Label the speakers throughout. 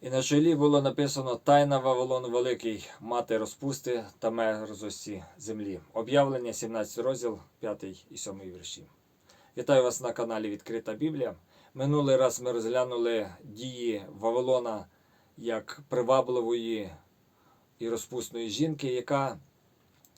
Speaker 1: І на чолі було написано Тайна Вавилон Великий, мати розпусти та мерзості землі. Об'явлення 17 розділ, 5 і 7 вірші. Вітаю вас на каналі Відкрита Біблія. Минулий раз ми розглянули дії Вавилона як привабливої і розпусної жінки, яка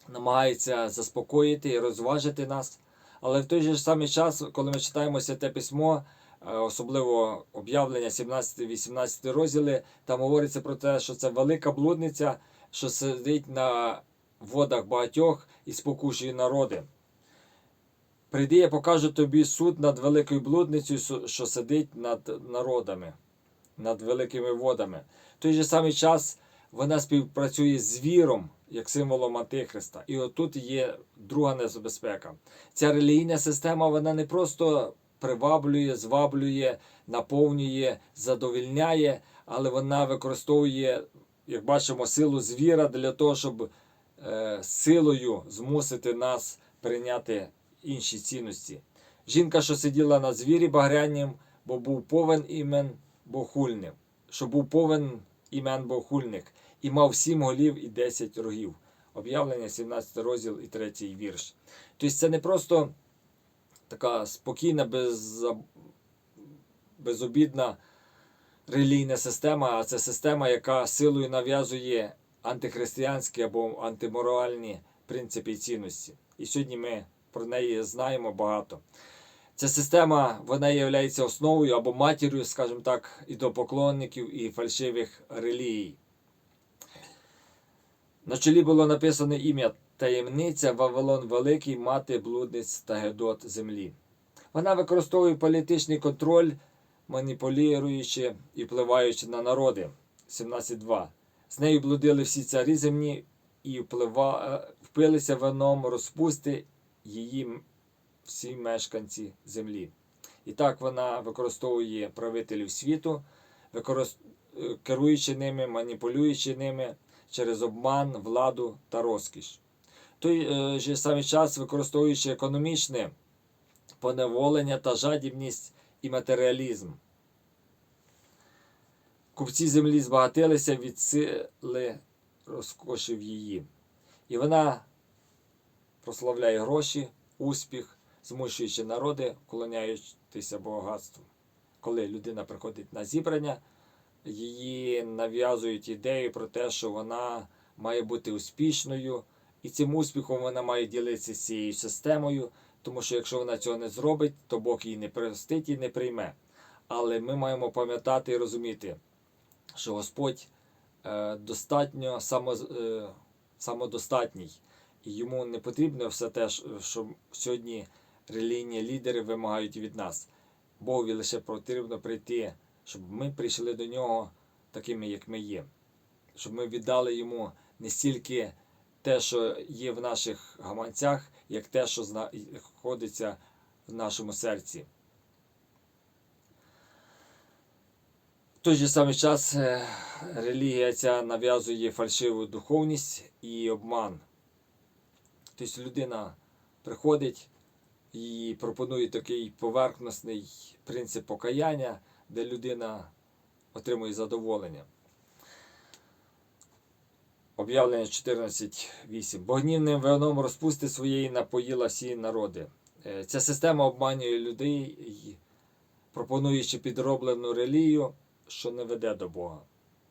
Speaker 1: намагається заспокоїти і розважити нас. Але в той же самий час, коли ми читаємо святе письмо, особливо об'явлення 17-18 розділи, там говориться про те, що це велика блудниця, що сидить на водах багатьох і спокушує народи. Прийди, я покажу тобі суд над великою блудницею, що сидить над народами, над великими водами. В той же самий час вона співпрацює з віром, як символом Антихриста. І отут є друга небезпека. Ця релігійна система вона не просто приваблює, зваблює, наповнює, задовільняє, але вона використовує, як бачимо, силу звіра для того, щоб е, силою змусити нас прийняти інші цінності. Жінка, що сиділа на звірі багрянням, бо був повен імен богохульним, що був повен імен богохульник, і мав сім голів і десять рогів. Об'явлення 17 розділ і 3 вірш. Тобто це не просто така спокійна, без, безобідна релігійна система, а це система, яка силою нав'язує антихристиянські або антиморальні принципи і цінності. І сьогодні ми про неї знаємо багато. Ця система вона є основою або матір'ю, скажімо так, і до поклонників, і фальшивих релігій. На чолі було написано ім'я таємниця Вавилон Великий, мати блудниць та гедот землі. Вона використовує політичний контроль, маніпулюючи і впливаючи на народи. 17.2. З нею блудили всі царі земні і вплива... впилися вином розпусти її всі мешканці землі. І так вона використовує правителів світу, використ... е, керуючи ними, маніпулюючи ними через обман, владу та розкіш. Той е, же самий час використовуючи економічне поневолення та жадібність і матеріалізм. Купці землі збагатилися від сили розкошів її. І вона прославляє гроші, успіх, змушуючи народи вклоняючися багатству. Коли людина приходить на зібрання, її нав'язують ідею про те, що вона має бути успішною, і цим успіхом вона має ділитися з цією системою, тому що якщо вона цього не зробить, то Бог її не простить і не прийме. Але ми маємо пам'ятати і розуміти, що Господь е, достатньо само, е, самодостатній, і йому не потрібно все те, що- сьогодні релігійні лідери вимагають від нас. Богові лише потрібно прийти, щоб ми прийшли до нього такими, як ми є, щоб ми віддали йому не стільки те, що є в наших гаманцях, як те, що знаходиться в нашому серці. В той же самий час е, релігія ця нав'язує фальшиву духовність і обман. Тобто людина приходить і пропонує такий поверхностний принцип покаяння, де людина отримує задоволення. Об'явлення 14.8. Бо гнівним вином розпусти своєї напоїла всі народи. Е, Ця система обманює людей, пропонуючи підроблену релігію, що не веде до Бога.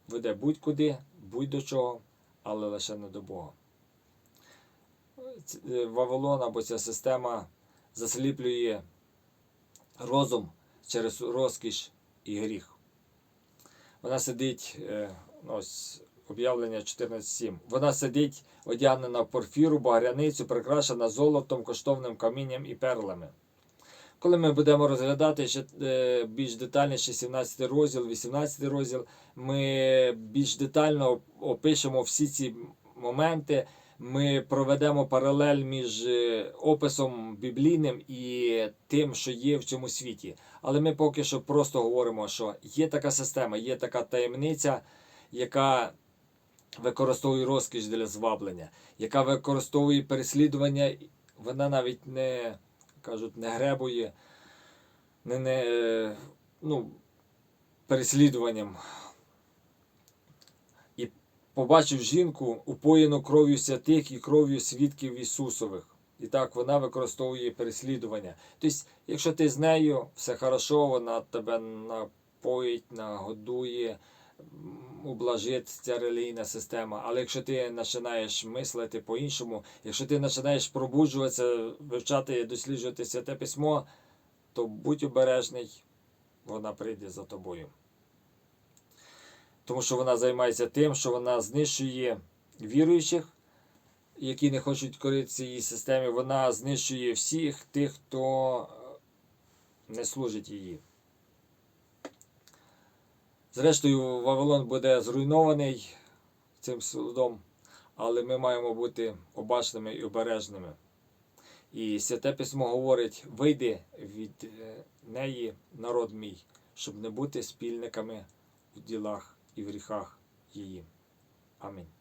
Speaker 1: Веде будь-куди, будь-до чого, але лише не до Бога. Е, Вавилон або ця система засліплює розум через розкіш і гріх. Вона сидить, е, ну, ось об'явлення 14.7. Вона сидить одягнена в порфіру, багряницю, прикрашена золотом, коштовним камінням і перлами. Коли ми будемо розглядати ще е, більш детальніше 17 розділ, 18 розділ, ми більш детально опишемо всі ці моменти. Ми проведемо паралель між е, описом біблійним і тим, що є в цьому світі. Але ми поки що просто говоримо, що є така система, є така таємниця, яка використовує розкіш для зваблення, яка використовує переслідування, вона навіть не кажуть, не гребує, не, не, ну, переслідуванням побачив жінку, упоєну кров'ю святих і кров'ю свідків Ісусових. І так вона використовує переслідування. Тобто, якщо ти з нею, все хорошо, вона тебе напоїть, нагодує, м, ця релігійна система. Але якщо ти починаєш мислити по-іншому, якщо ти починаєш пробуджуватися, вивчати, досліджувати святе письмо, то будь обережний, вона прийде за тобою. Тому що вона займається тим, що вона знищує віруючих, які не хочуть коритися її системі. Вона знищує всіх тих, хто е, не служить її. Зрештою, Вавилон буде зруйнований цим судом, але ми маємо бути обачними і обережними. І Святе Письмо говорить: вийди від е, неї, народ мій, щоб не бути спільниками в ділах і в гріхах її. Амінь.